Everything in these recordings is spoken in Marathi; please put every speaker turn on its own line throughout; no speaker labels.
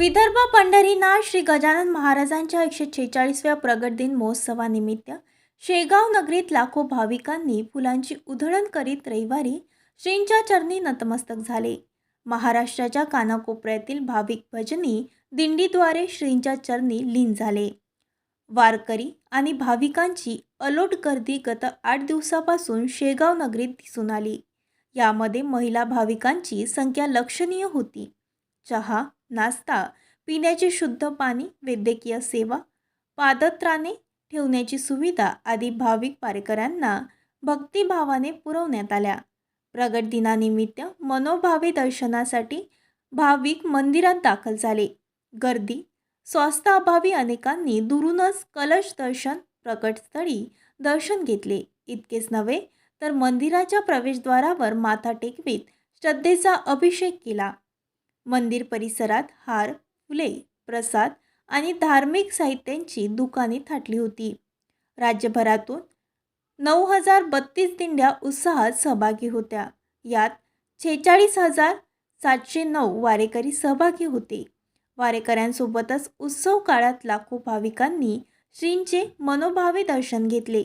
विदर्भ पंढरीनाथ श्री गजानन महाराजांच्या एकशे छेचाळीसव्या प्रगट दिन महोत्सवानिमित्त शेगाव नगरीत लाखो भाविकांनी फुलांची उधळण करीत रविवारी श्रींच्या चरणी नतमस्तक झाले. महाराष्ट्राच्या कानाकोपऱ्यातील भाविक भजनी दिंडीद्वारे श्रींच्या चरणी लीन झाले. वारकरी आणि भाविकांची अलोट गर्दी गत आठ दिवसापासून शेगाव नगरीत दिसून आली. यामध्ये महिला भाविकांची संख्या लक्षणीय होती. चहा नाश्ता पिण्याचे शुद्ध पाणी वैद्यकीय सेवा पादत्राणे ठेवण्याची सुविधा आदी भाविक पारेकरांना भक्तिभावाने पुरवण्यात आल्या. प्रगट दिनानिमित्त मनोभावे दर्शनासाठी भाविक मंदिरात दाखल झाले. गर्दी स्वास्थ्याअभावी अनेकांनी दुरूनच कलश दर्शन प्रकटस्थळी दर्शन घेतले. इतकेच नव्हे तर मंदिराच्या प्रवेशद्वारावर माथा टेकवीत श्रद्धेचा अभिषेक केला. मंदिर परिसरात हार फुले प्रसाद आणि धार्मिक साहित्यांची दुकाने थाटली होती. राज्यभरातून नऊ हजार बत्तीस दिंड्या उत्साहात सहभागी होत्या. यात छेचाळीस हजार सातशे नऊ वारेकरी सहभागी होते. वारेकऱ्यांसोबतच उत्सव काळात लाखो भाविकांनी श्रींचे मनोभावे दर्शन घेतले.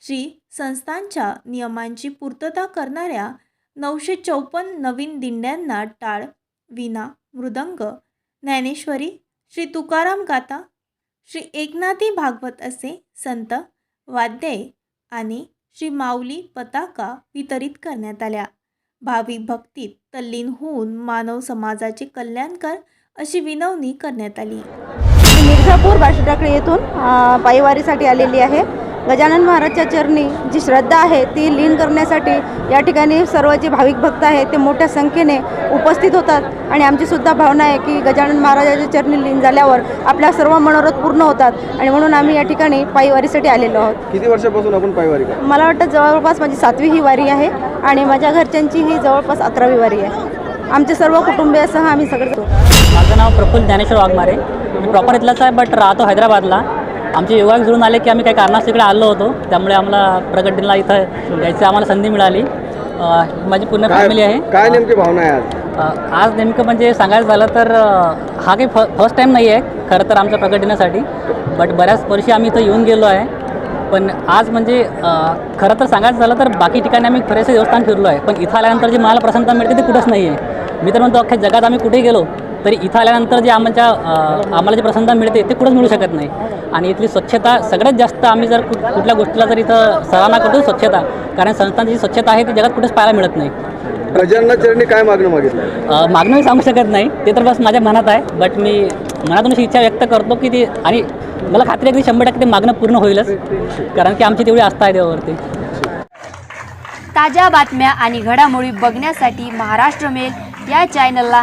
श्री संस्थांच्या नियमांची पूर्तता करणाऱ्या नऊशे चौपन्न नवीन दिंड्यांना टाळ वीणा मृदंग ज्ञानेश्वरी श्री तुकाराम गाथा श्री एकनाथी भागवत असे संत वाद्ये आणि श्री माऊली पताका वितरित करण्यात आल्या. भाविक भक्तीत तल्लीन होऊन मानव समाजाचे कल्याण कर अशी विनवणी करण्यात आली.
मिर्झापूर मिर्झापूर टाकळी येथून पायवारीसाठी आलेली आहे. गजानन महाराजच्या चरणी जी श्रद्धा आहे ती लीन करण्यासाठी या ठिकाणी सर्व जे भाविक भक्त आहेत ते मोठ्या संख्येने उपस्थित होतात. आणि आमची सुद्धा भावना आहे की गजानन महाराजाच्या चरणी लीन झाल्यावर आपल्या सर्व मनोरथ पूर्ण होतात. आणि म्हणून आम्ही या ठिकाणी पायीवारीसाठी आलेलो आहोत.
किती वर्षापासून आपण पायवारी करतो?
मला वाटतं जवळपास माझी सातवी ही वारी आहे आणि माझ्या घरच्यांची ही जवळपास अकरावी वारी आहे. आमचे सर्व कुटुंबियासह आम्ही सगळे
माझं नाव प्रफुल्ल ज्ञानेश्वर वाघमारे. मी प्रॉपर इथलाच आहे बट राहतो हैदराबादला. आमचे योगा जुळून आले की आम्ही काही कारणास तिकडे आलो होतो. त्यामुळे आम्हाला प्रगट दिनला इथं यायची आम्हाला संधी मिळाली. माझी पूर्ण फॅमिली आहे.
काय नेमकी भावना आहे आज?
नेमकं म्हणजे सांगायचं झालं तर हा काही फ फर्स्ट टाईम नाही आहे खरं तर आमच्या प्रगट दिनासाठी बट बऱ्याच वर्षी आम्ही इथं येऊन गेलो आहे. पण आज म्हणजे खरं तर सांगायचं झालं तर बाकी ठिकाणी आम्ही बरेचसे देवस्थान फिरलो आहे. पण इथं आल्यानंतर जी मला प्रसन्नता मिळते ती कुठंच नाही आहे मी तर म्हणतो अख्ख्या जगात आम्ही कुठेही गेलो तरी इथं आल्यानंतर जे आमच्या आम्हाला जी प्रसन्नता मिळते ते कुठंच मिळू शकत नाही. आणि इथली स्वच्छता सगळ्यात जास्त आम्ही जर कुठ कुठल्या गोष्टीला जर इथं सराहना करतो स्वच्छता कारण संस्थांची जी स्वच्छता आहे ती जगात कुठेच पाहायला मिळत नाही.
गजानना चरणी काय मागणं मागितलं?
मागणं मी सांगू शकत नाही. ते तर बस माझ्या मनात आहे बट मी मनातून अशी इच्छा व्यक्त करतो की ती आणि मला खात्री आहे की शंभर टक्के ते मागणं पूर्ण होईलच कारण की आमची तेवढी आस्था आहे देवावरती.
ताज्या बातम्या आणि घडामोडी बघण्यासाठी महाराष्ट्र मेल या चॅनलला